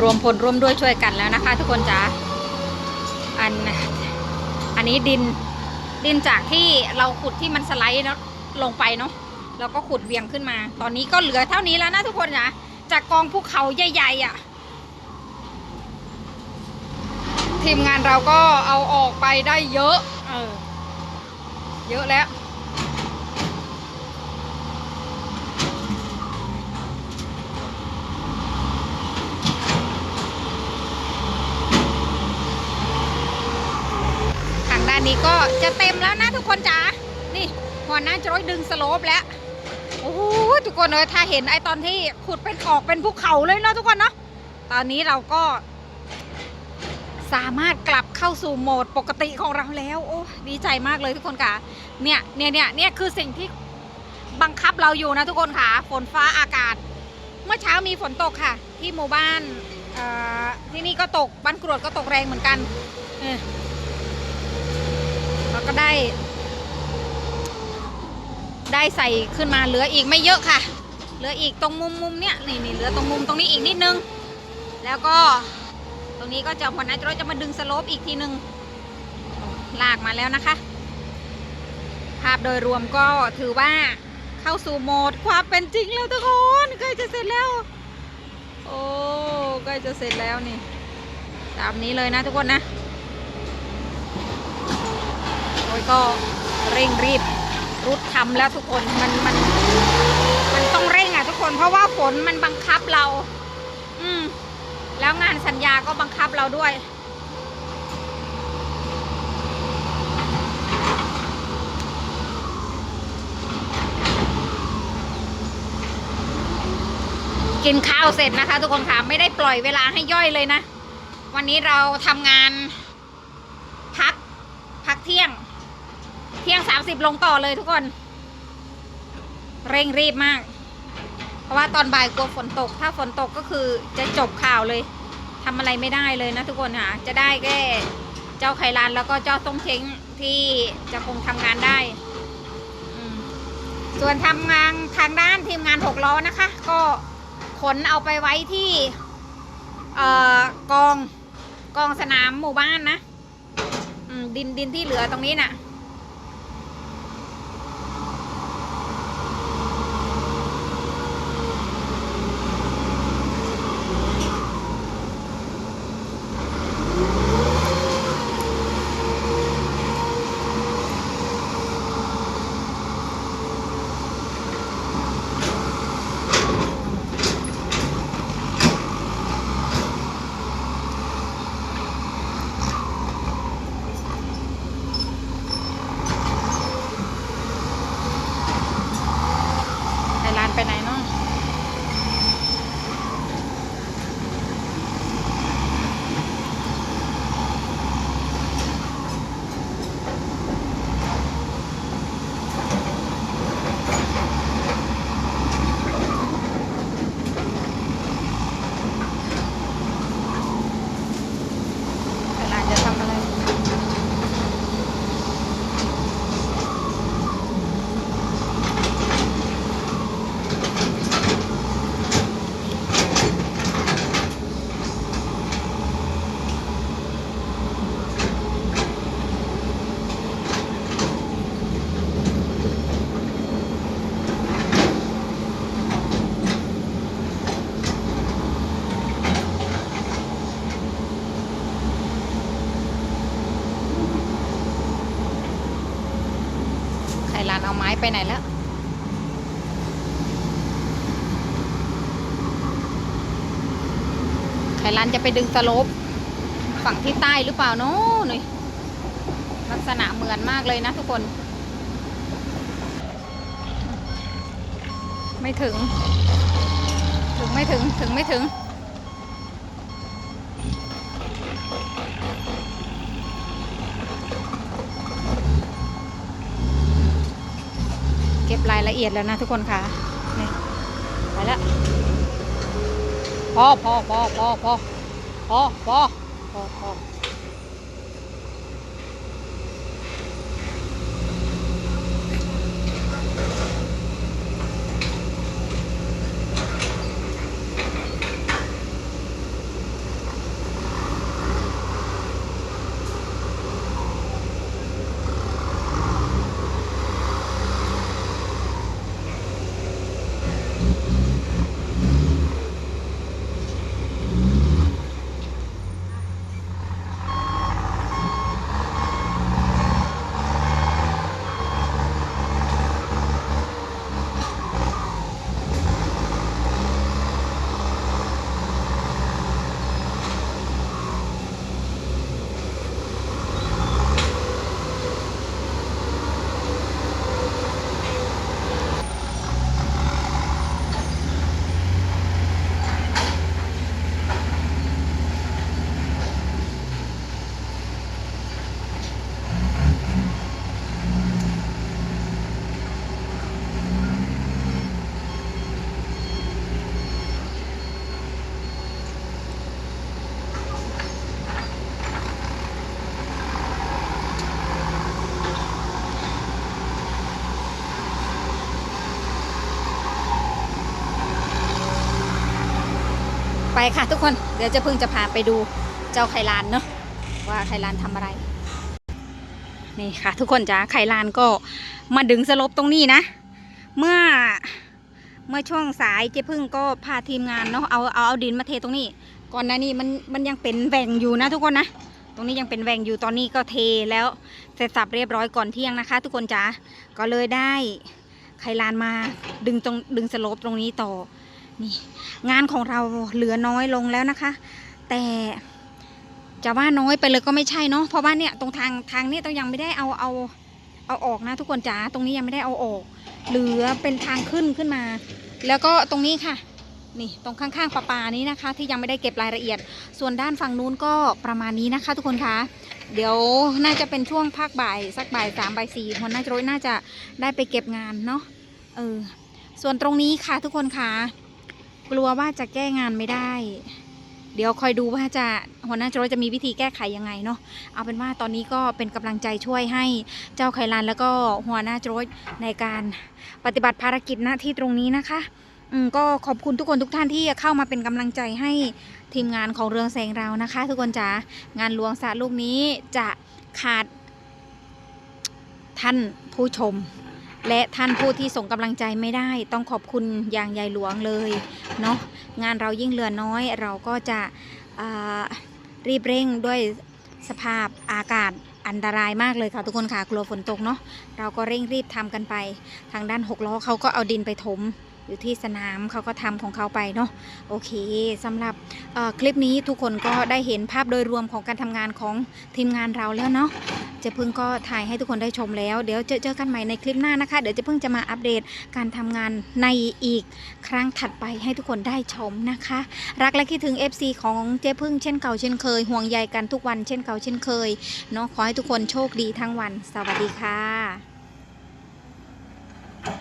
รวมพลร่วมด้วยช่วยกันแล้วนะคะ ทุกคนจ๋าอันอันนี้ดินดินจากที่เราขุดที่มันสไลด์เนอะลงไปเนาะแล้วก็ขุดเวียงขึ้นมา ตอนนี้ก็เหลือเท่านี้แล้วนะทุกคนจ๋าจากกองภูเขาใหญ่ๆอะ่ะ ทีมงานเราก็เอาออกไปได้เยอะ เออ เยอะแล้ว ทางด้า นี้ก็จะเต็มแล้วนะทุกคนจ๋า นี่หัวหน้าจะร้อยดึงสโลปแล้ว โอ้โหทุกคนเลยถ้าเห็นไอตอนที่ขุดเป็นออกเป็นภูเขาเลยเนาะทุกคนเนาะ ตอนนี้เราก็สามารถกลับเข้าสู่โหมดปกติของเราแล้ว โอ้ดีใจมากเลยทุกคนค่ะ เนี่ยเนี่ยเนี่ยเนี่ยคือสิ่งที่บังคับเราอยู่นะทุกคนค่ะ ฝนฟ้าอากาศ เมื่อเช้ามีฝนตกค่ะ ที่หมู่บ้านที่นี่ก็ตกบ้านกรวดก็ตกแรงเหมือนกันเออ ได้ ได้ใส่ขึ้นมาเหลืออีกไม่เยอะค่ะ เหลืออีกตรงมุมมุมเนี่ยนี่นี่เหลือตรงมุมตรงนี้อีกนิดนึง แล้วก็ตรงนี้ก็จะหัวหน้าจะจะมาดึงสโลปอีกทีนึงลากมาแล้วนะคะ ภาพโดยรวมก็ถือว่าเข้าสู่โหมดความเป็นจริงแล้วทุกคนใกล้จะเสร็จแล้ว โอ้ใกล้จะเสร็จแล้วนี่ ตามนี้เลยนะทุกคนนะ อยก็เร่งรีบรุดทำแล้วทุกคนมันมันมันต้องเร่งอะทุกคน เพราะว่าฝนมันบังคับเรา อืมแล้วงานสัญญาก็บังคับเราด้วยกินข้าวเสร็จนะคะ ทุกคนค่ะไม่ได้ปล่อยเวลาให้ย่อยเลยนะ วันนี้เราทำงานพัก พักเที่ยง เที่ยง สิบลงต่อเลยทุกคน เร่งรีบมาก เพราะว่าตอนบ่ายกลัวฝนตก ถ้าฝนตกก็คือจะจบข่าวเลยทำอะไรไม่ได้เลยนะทุกคนค่ะ จะได้แค่เจ้าไขลานแล้วก็เจ้าต้มเช้งที่จะคงทำงานได้ ส่วนทำงานทางด้านทีมงานหกล้อนะคะ ก็ขนเอาไปไว้ที่อกองกองสนามหมู่บ้านนะดินดินที่เหลือตรงนี้น่ะ ไปไหนแล้วไข่ลานจะไปดึงสโลปฝั่งที่ใต้หรือเปล่าเนาะนี่ลักษณะเหมือนมากเลยนะทุกคน ไม่ถึง ถึงไม่ถึง ถึงไม่ถึง บรายละเอียดแล้วนะทุกคนค่ะนี่ไปแล้วพอพอพอพอพอพอพอพอพอ ค่ะทุกคนเดี๋ยวเจะพึ่งจะพาไปดูเจ้าไข่ลานเนาะว่าไข่ลานทำอะไร นี่ค่ะ ทุกคนจ้าไข่ลานก็มาดึงสลบตรงนี้นะ เมื่อเมื่อช่วงสายเจ๊พึ่งก็พาทีมงานเนาะเอาเอาเอาดินมาเทตรงนี้ ก่อนหน้านี้มันมันยังเป็นแหว่งอยู่นะทุกคนนะตรงนี้ยังเป็นแหว่งอยู่ตอนนี้ก็เทแล้วเสร็จสับเรียบร้อยก่อนเที่ยงนะคะ ทุกคนจ๋าก็เลยได้ไขลานมาดึงตรงดึงสโลปตรงนี้ต่อ นี่งานของเราเหลือน้อยลงแล้วนะคะ แต่จะว่าน้อยไปเลยก็ไม่ใช่เนาะเพราะว่าเนี่ยตรงทางทางเนี้ต้องยังไม่ได้เอาเอาเอาออกนะทุกคนจ๋าตรงนี้ยังไม่ได้เอาออก เหลือเป็นทางขึ้นขึ้นมา แล้วก็ตรงนี้ค่ะ นี่ตรงข้างๆปลาปานี้นะคะ ที่ยังไม่ได้เก็บรายละเอียด ส่วนด้านฝั่งนู้นก็ประมาณนี้นะคะ ทุกคนคะเดี๋ยวน่าจะเป็นช่วงภาคบ่ายสักบ่ายสามบ่ายสี่คนน่าจะน่าจะได้ไปเก็บงานเนาะเออส่วนตรงนี้ค่ะทุกคนคะ กลัวว่าจะแก้งานไม่ได้ เดี๋ยวคอยดูว่าจะหัวหน้าโจรจะมีวิธีแก้ไขยังไงเนาะเอาเป็นว่าตอนนี้ก็เป็นกำลังใจช่วยให้เจ้าไคลานแล้วก็หัวหน้าโจรในการปฏิบัติภารกิจหน้าที่ตรงนี้นะคะอืมก็ขอบคุณทุกคนทุกท่านที่เข้ามาเป็นกำลังใจให้ทีมงานของเรืองแสงเรานะคะ ทุกคนจ๋างานหลวงสระลูกนี้จะขาดท่านผู้ชม และท่านผู้ที่ส่งกำลังใจไม่ได้ ต้องขอบคุณอย่างใหญ่หลวงเลยเนาะงานเรายิ่งเหลือน้อย เราก็จะรีบเร่งด้วยสภาพอากาศอันตรายมากเลยค่ะทุกคนค่ะกลัวฝนตกเนาะเราก็เร่งรีบทำกันไป ทางด้านหกล้อเขาก็เอาดินไปถม อยู่ที่สนามเขาก็ทำของเขาไปเนาะโอเคสำหรับคลิปนี้ทุกคนก็ได้เห็นภาพโดยรวมของการทำงานของทีมงานเราแล้วเนาะเจะพึ่งก็ถ่ายให้ทุกคนได้ชมแล้ว เดี๋ยวเจอเจอกันใหม่ในคลิปหน้านะคะ เดี๋ยวเจะพึ่งจะมาอัปเดตการทำงานในอีกครั้งถัดไปให้ทุกคนได้ชมนะคะ รักและคิดถึง FC ของเจ๊พึ่งเช่นเก่าเช่นเคย ห่วงใยกันทุกวันเช่นเก่าเช่นเคยเนาะขอให้ทุกคนโชคดีทั้งวัน สวัสดีค่ะ